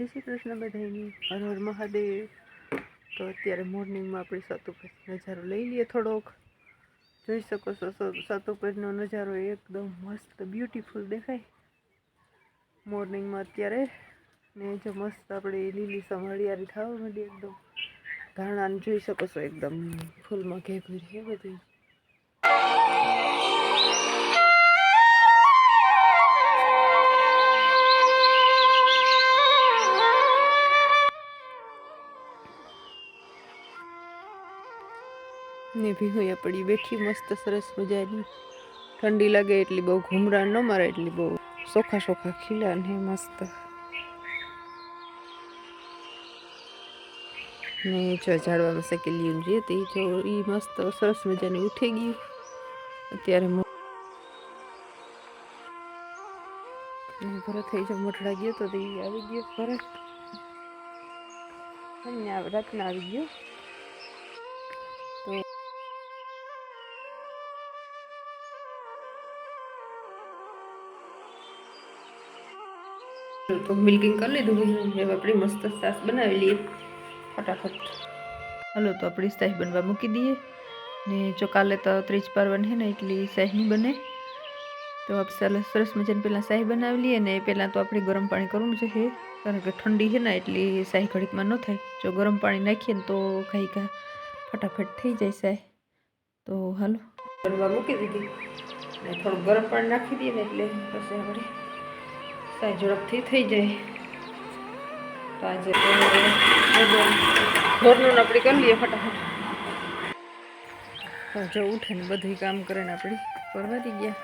જય શ્રી કૃષ્ણ બધાની હર હર મહાદેવ. તો અત્યારે મોર્નિંગમાં આપણે સતુપર નજારો લઈ લઈએ થોડોક. જોઈ શકો છો સતુપરનો નજારો એકદમ મસ્ત બ્યુટીફુલ દેખાય. મોર્નિંગમાં અત્યારે ને જો મસ્ત આપણે લીલી સંભાળિયારી થવા માંડી એકદમ. ધાણાને જોઈ શકો છો એકદમ ફૂલમાં ઘેઘુર છે બધું. ને ભીહોયા પડી બેઠી મસ્ત સરસ મજાની. ઠંડી લાગે એટલી બહુ ઘૂમરા ન મારે, એટલી બહુ સોખા સોખા ખીલા ને મસ્ત. ને જો ઝાડવામાં શેકેલી જે હતી, જો એ મસ્ત સરસ મજાની ઉઠી ગયું અત્યારે ઘરે થઈ જો મોટડા ગયો તો તે આવી ગયો આ રાતના આવી ગયો. તો મિલ્કિંગ કરી લીધું હવે આપણી મસ્ત સાસ બનાવી લઈએ. ફટાફટ. હાલો તો આપણી સાહી બનવા મૂકી દઈએ. ને જો કાલે તો ત્રીજ પારવન છે ને, એટલી સાહી બને. તો આપણે સરસ મજાની પહેલાં સાહી બનાવી લઈએ ને પહેલાં તો આપણે ગરમ પાણી કરવું છે કારણ કે ઠંડી છે ને, એટલી સાહી ઘડીકમાં ન થાય. જો ગરમ પાણી નાખીએ ને તો ખાઈ ફટાફટ થઈ જાય સાહી તો હાલો. બનવા મૂકી દીધી. ને થોડું ગરમ પાણી નાખી દઈએ ને, એટલે પછી આપણે સાહી ઝડપથી થઈ જાય. તો આજે ઘરનું આપણે કરી લઈએ ફટાફટ. જો ઉઠે ને બધું કામ કરે ને આપણે પરવારી ગયા.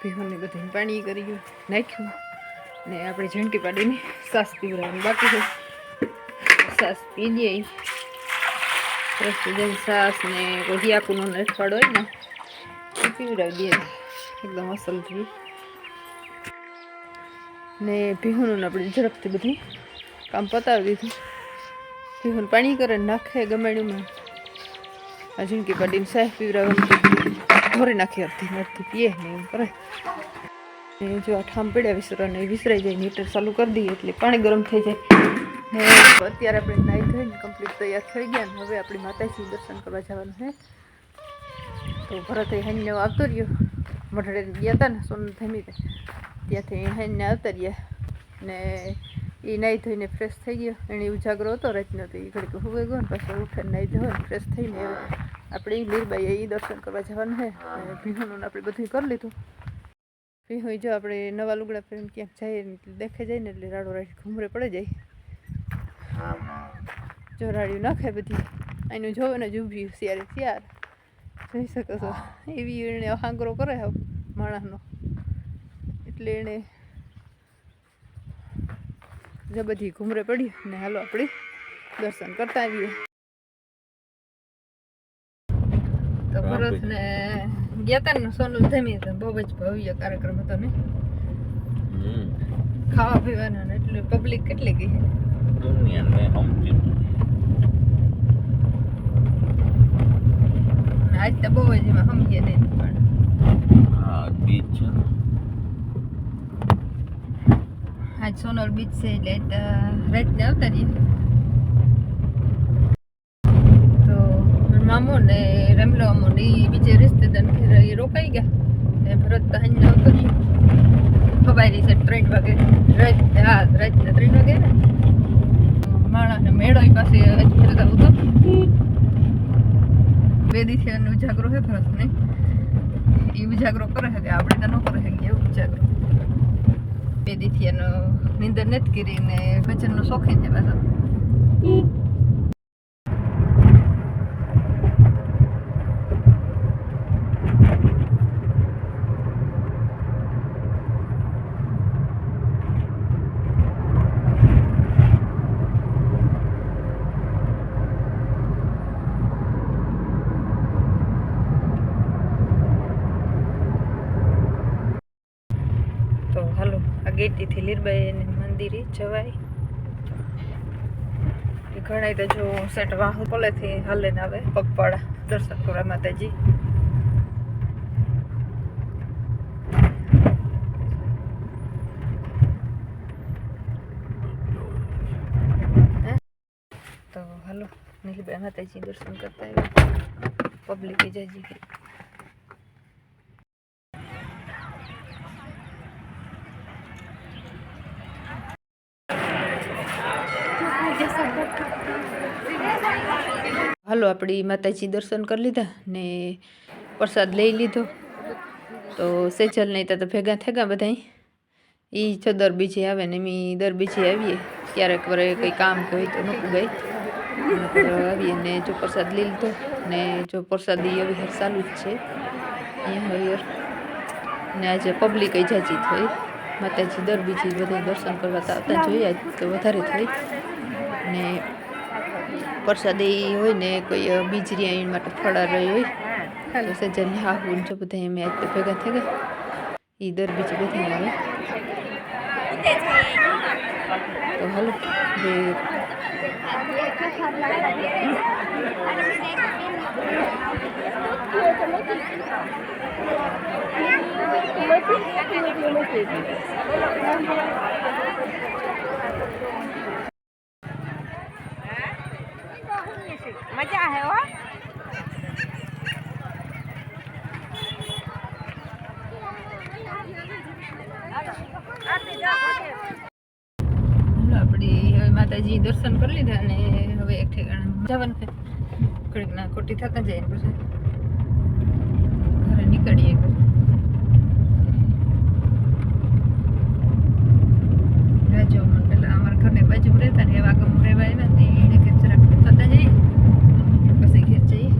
ભીહોને બધું પાણી કરી ગયું, નાખ્યું. ને આપણે ઝંટી પાડીને સાસ પીવડાવવાની બાકી છે. સાસ પી મજાની સાસ ને કોઈ હિયાકુનો અઠવાડો હોય ને પીવડાવી દઈએ એકદમ અસલથી ને ભીહોનું આપણે ઝડપથી બધું કામ પતાવી દીધું. ભીહોનું પાણી કરે નાખે ગમાડીમાં આ ઝીણકી પાડીને સાહેબ પીવડાવવાનું ધોરી નાખી અડધી અડધી પીએ ને એમ કરે. ને જો આ ઠામ પડ્યા વિસરવાને એ વિસરાઈ જાય, હીટર ચાલુ કરી દઈએ એટલે પાણી ગરમ થઈ જાય. ને અત્યારે આપણે નાહી ધોઈને કમ્પ્લીટ તૈયાર થઈ ગયા ને હવે આપણી માતાજી દર્શન કરવા જવાનું છે. તો ભરત હાઈને આવતો રહ્યો. મઢડે ગયા હતા ને સોનું થમી ત્યાંથી હાઈને આવતા રહ્યા ને એ નાહી ધોઈને ફ્રેશ થઈ ગયો એને ઉજાગરો હતો રાતનો તો એ ઘડીક હુવે ગયો ને પાછો ઉઠે નાહી ધોઈને ફ્રેશ થઈને આપણે એ લીરબાઈએ એ દર્શન કરવા જવાનું છે અને ભીહોનું આપણે બધું કરી લીધું ભીહોઈ જો આપણે નવા લુગડા પહેરીને ક્યાંક જઈએ એટલે દેખાઈ જાય ને એટલે રાડો રાડી ઘૂમરે પડે જાય જો રાડ્યું નાખે બધી એનું જોવે ને જ ઊભી ત્યારે ત્યાર જોઈ શકો છો એવી એણે હાંગરો કરે હવે માણસનો એટલે એણે જો બધી ઘૂમરે પડી ને હાલો આપણે દર્શન કરતા આવીએ. તો ભરત ને ગયા સોનું ને ધમી તો બહુ જ ભવ્ય કાર્યક્રમ હતો ને. ખાવા પીવાનો ને એટલે પબ્લિક કેટલી ગઈ? સમજી અને આજ તો બહુ જ એમાં સમજીએ નહીં. પણ હા બીચ છે ને આજ સોનલ બીચ છે એટલે રાતને આવતા રહીએ તો મામો ને રમલો મામો ને એ બીજે રિશ્તેદાર ઘેર એ રોકાઈ ગયા. ને ભરત તો હાંજને આવતો રહ્યો ખબર છે ત્રણ વાગે, રાત, હા, રાતના ત્રણ વાગે ને. માણસને મેળો પાસે અજમેર આવતો બે દિવસે ઉજાગરો છે ભરતને. એ ઉજાગરો કરે છે કે આપણે તો ન કરે છે એવું ઉજાગરો. બે દીથી એનો નિંદર નથી કરી ને ભજનનો શોખીન છે પાછો. અહીંથી લીરબાઈ મંદિરે જવાય. એ ઘણા તો જો સેટ વાહ પોલેથી હાલે ને આવે, પગપાળા દર્શન કરવા માતાજી. તો હાલો, નીલબાઈ માતાજી દર્શન કરતા આવ્યા. પબ્લિક જજી હાલો, આપણી માતાજી દર્શન કરી લીધા ને પ્રસાદ લઈ લીધો. તો સેજલ નહીં તો ભેગા થયા બધા એ છો દર બીજે આવે ને એમ દર બીજે આવીએ. ક્યારેક વરે કંઈ કામ હોય તો નહોતું ગઈ. આવીએ ને જો પ્રસાદ લઈ લીધો ને જો પ્રસાદી હવે હેર ચાલુ જ છે. અહીંયા હરિયર ને આજે પબ્લિક જાજી થઈ. માતાજી દર બીજી બધા દર્શન કરવા તો આવતા જોઈએ તો વધારે થઈ. ને પ્રસાદી હોય ને કોઈ બીજરી આઈન માટે ફળા રહી હોય, તો સજ્જનની હાહુ ને જો બધા એમ આજ ભેગા થઈ ગયા. એ દર બીજી બધા આવે. તો હાલો બે મજા હે. હો માતાજી દર્શન કરી લીધા અને હવે એક ઠેકાણા જવાનું છે. ઘડીક ના ખોટી થતા જાય પછી. ઘરે નીકળીએ રાજો પેલા અમારા ઘરની બાજુ રહેતા ને એવા ગમ રહેવા આવ્યા ને એને કે જરાક થતા જઈએ પછી ઘેર જઈએ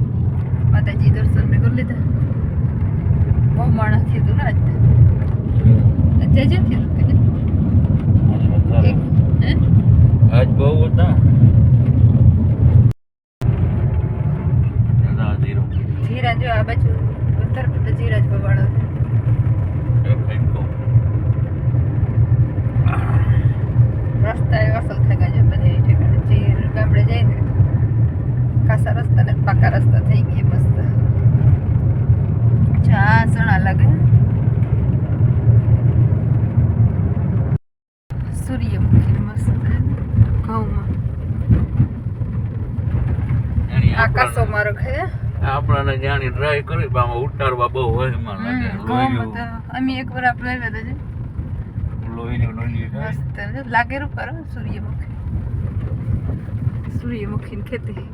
માતાજી દર્શન ને કરી લીધા બહુ માણસ થયું હતું ને આજ જજે થયું કે નહીં? એક હે આજ બહુ હતા દાદા ધીરો જીરા જો આ બાજુ વધારે પડતા જીરા જ પવાડો છે એક ફેંકો રસ્તા એ અસલ થઈ ગયા છે બધે એ ઠેકાણે જીર ગામડે જાય ને કાસા રસ્તા ને પાકા રસ્તા થઈ ગયા મસ્ત ચા સણા લાગે સૂર્યમુખી મસ્ત ઘઉંમાં એની આકાશો આપણને- મારો છે આપણને જાણી ટ્રાય કરી પણ આમાં ઉતારવા બહુ હોય એમાં લાગે. અમે એક વાર આપણે આવ્યા હતા. લોહીનું લોહી મસ્ત લાગે રૂપ કરો સૂર્યમુખી. સૂર્યમુખી ની ખેતી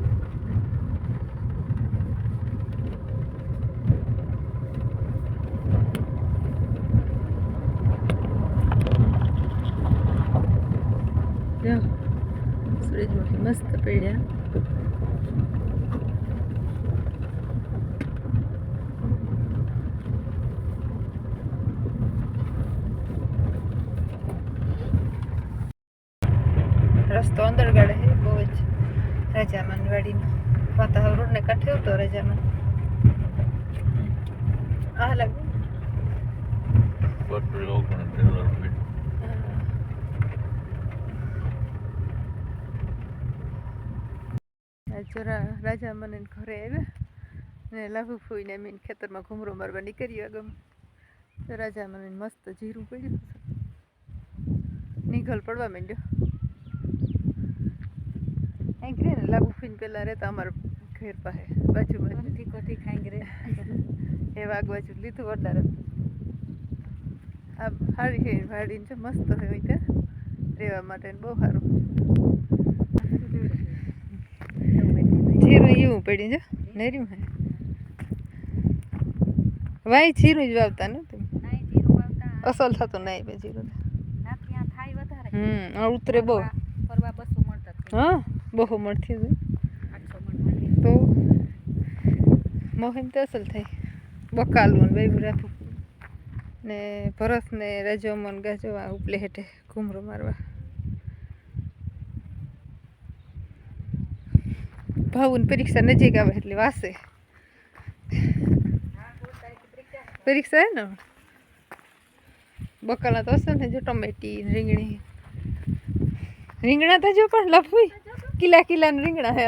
સૂરજમુખી મસ્ત પડ્યા. રસ્તો અંદર ગાડે છે બહુ જ રજામંદ વાડીનો વાતાવરણ રોડને કાંઠે હતો રજામંદ આ લાગે. રાજા મને ઘરે આવ્યા. ને લાભુ ફૂઈને મીન ખેતરમાં ઘૂમરો મારવા નીકળ્યો ગમ રાજા મને મસ્ત જીરું પડ્યું. નીગલ પડવા માંડ્યો. અહીં ઘરે ને લાગુ ફીન પહેલાં રહેતા અમારા ઘેર પાસે બાજુ કોઠી કોઠી ખાઈ રે એ વાગ બાજુ લીધું વધારે. આ સારી છે વાડીને છે મસ્ત હોય ત્યાં રહેવા માટે બહુ સારું. જીરું એવું પડી જો નેર્યું હે. વાય જીરું જ વાવતા ને અસલ થતું નહીં બે જીરું હમ ઉતરે બહુ. ફરવા બસો મળતા હા? બહુ મળતી માંડી. તો મોહિમ તો અસલ થઈ બકાલું બેબી રાખવું. ને ભરત ને રજોમન ગજવા ઉપલે હેઠે ઘૂમરો મારવા. ભાવુની પરીક્ષા નજીક આવે એટલે વાસે. પરીક્ષા હે ને? બકાલા તો હશે ને જો ટમેટી રીંગણી. રીંગણા તો જો પણ લફવી કિલા કિલાના રીંગણા હે.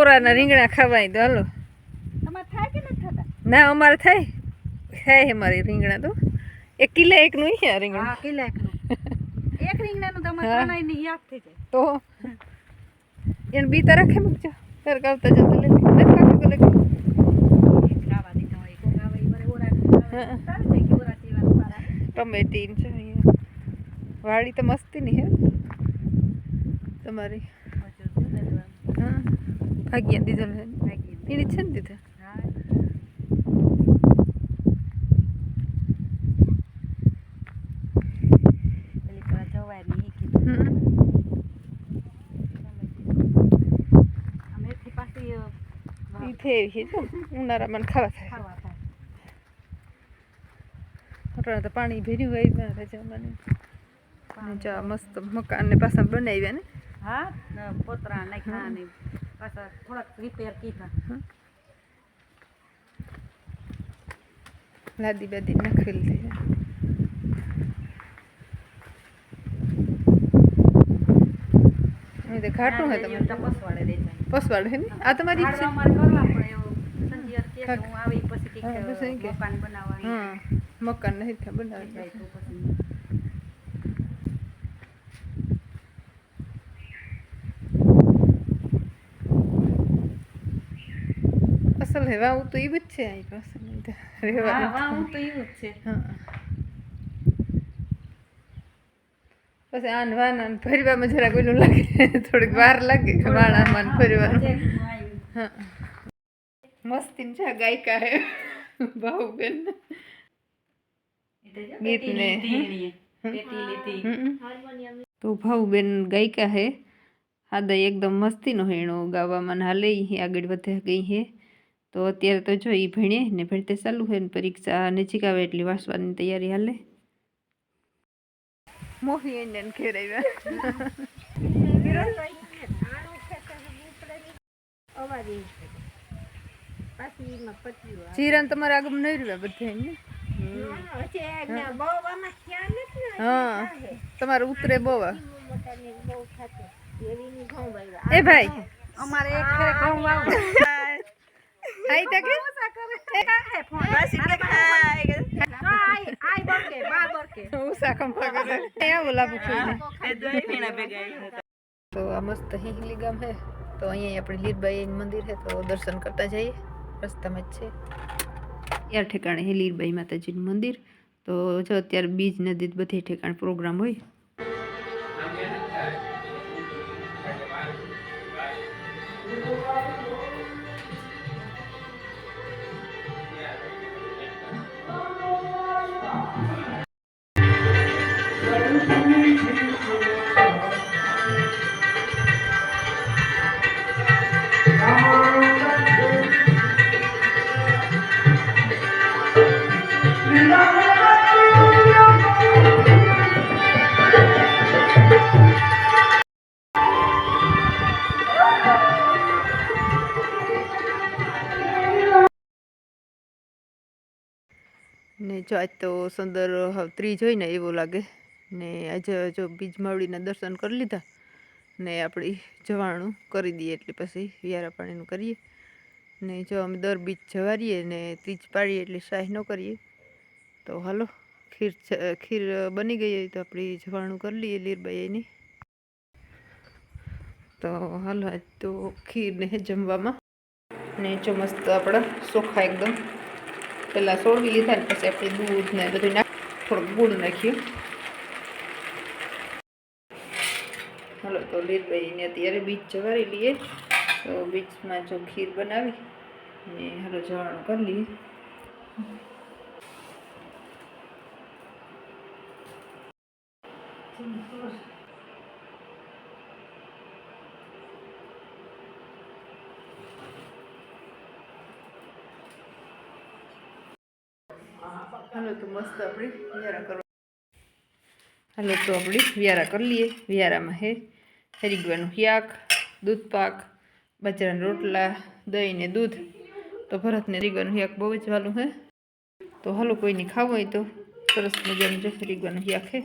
ઓરાના રીંગણા ખવાય તો હાલો. તમારે થાય કે નથી થતા? ના અમારે થાય. થાય અમારે રીંગણા તો. એક કિલા એકનું છે રીંગણા. કિલા હા એકનું. એક રીંગણાનું તમારે હા. ત્રણેયની યાદ થઈ જાય. તો? એને બીતા રાખે મૂકજો. ઘર ગાવતા જતા લે. નથી કાકી તો હા. તારે પારા ટમેટી વાડી તો મસ્તીની હે. તમારી. હા. ભાગ્યા ભાગી એની છે ને દીધા? ઉનાળામાં ખાવા થાય. ખાવા થાય. અત્યારે તો પાણી ભેર્યું હોય રજામાં મસ્ત મકાન ને પાછા બનાવ્યા ને. હા પોતરા નાખ્યા ને પાછા થોડાક રિપેર કીધા. લાદી બાદી નાખેલી તો ઘાટું હે તમે પસવાડે દે પસવાડે હે ને? આ તમારી ઈચ્છા. અમારે કરવા પડે એવું. સંજીવન કે હું આવી પછી કે. મકાન નહીં હા મકાન નહીં કે જાય બનાવે તો પછી હે વાવું તો ઈ જ છે અહીં પાસે હા હું તો એવું જ છે. હા. પછી આન વાન આન ફરવામાં જરાક ઓલું લાગે. થોડીક વાર લાગે વાણામાં ને ફરવાનું. મસ્તી છે ગાયિકા હે. ભાવબેન એટલે જો ગીત પેટી ને, લીધી એણીએ. પેટી લીધી હમ. તો ભાવબેન ગાયિકા હે. હાદય એકદમ મસ્તીનો હેણો ગાવામાં હાલે આગળ વધે ગઈ હે. તો અત્યારે તો જો એ ભણે ને ભણતે ચાલુ હોય ને પરીક્ષા નજીક આવે એટલે વાંચવાની તૈયારી હાલે. મોહી ઇન્ડિયન ઘેર આવ્યા. જીરાન તમારા આગમ નહીં રહ્યા બધે ને? હા તમારે ઉતરે બોવા. એ ભાઈ. અમારે એક ઘઉં વાવો. બરકે, બા બરકે. આવું લાભ છું. તો. આ મસ્ત હિંગલી ગામ હે. તો અહીંયા આપણે લીરબાઈ મંદિર હે તો દર્શન કરતા જઈએ. રસ્તામાં જ છે. યાર ઠેકાણે હે લીરબાઈ માતાજીનું મંદિર. તો જો અત્યારે બીજ નદી બધે ઠેકાણે પ્રોગ્રામ હોય. ને જો આજ તો સુંદર ત્રીજ હોય ને એવું લાગે. ને આજે જો બીજ માવડીના દર્શન કરી લીધા ને આપણી જવાણું કરી દઈએ એટલે પછી વ્યારા પાણીનું કરીએ. ને જો અમે દર બીજ જવારીએ ને ત્રીજ પાડીએ એટલે શાહી ન કરીએ. તો હાલો, ખીર ખીર બની ગઈ હોય તો આપણી જવાણું કરી લઈએ લીરબાઈની તો હાલો, આજ તો ખીર ને જમવામાં. ને જો મસ્ત આપણા સોખા એકદમ. પહેલાં સોળવી લીધા ને પછી આપણે દૂધ ને બધું નાખ, થોડુંક ગુળ નાખ્યું. હાલો, તો લીરભાઈને અત્યારે બીજ જવારી લઈએ. તો બીજમાં જો ખીર બનાવી ને હાલો જવાનું કરી લઈએ. હાલો તો મસ્ત આપણે વ્યારા કરવા હાલો તો આપણે વ્યારા કરી લઈએ. વ્યારામાં હે હરીગવાનું શાક, દૂધ પાક, બાજરાના રોટલા દહીં ને દૂધ. તો ભરતને રીગવાનું શાક બહુ જ વાલું હે. તો હાલો કોઈને ખાવું હોય તો સરસ મજાનું છે રીગવાનું શાક હે.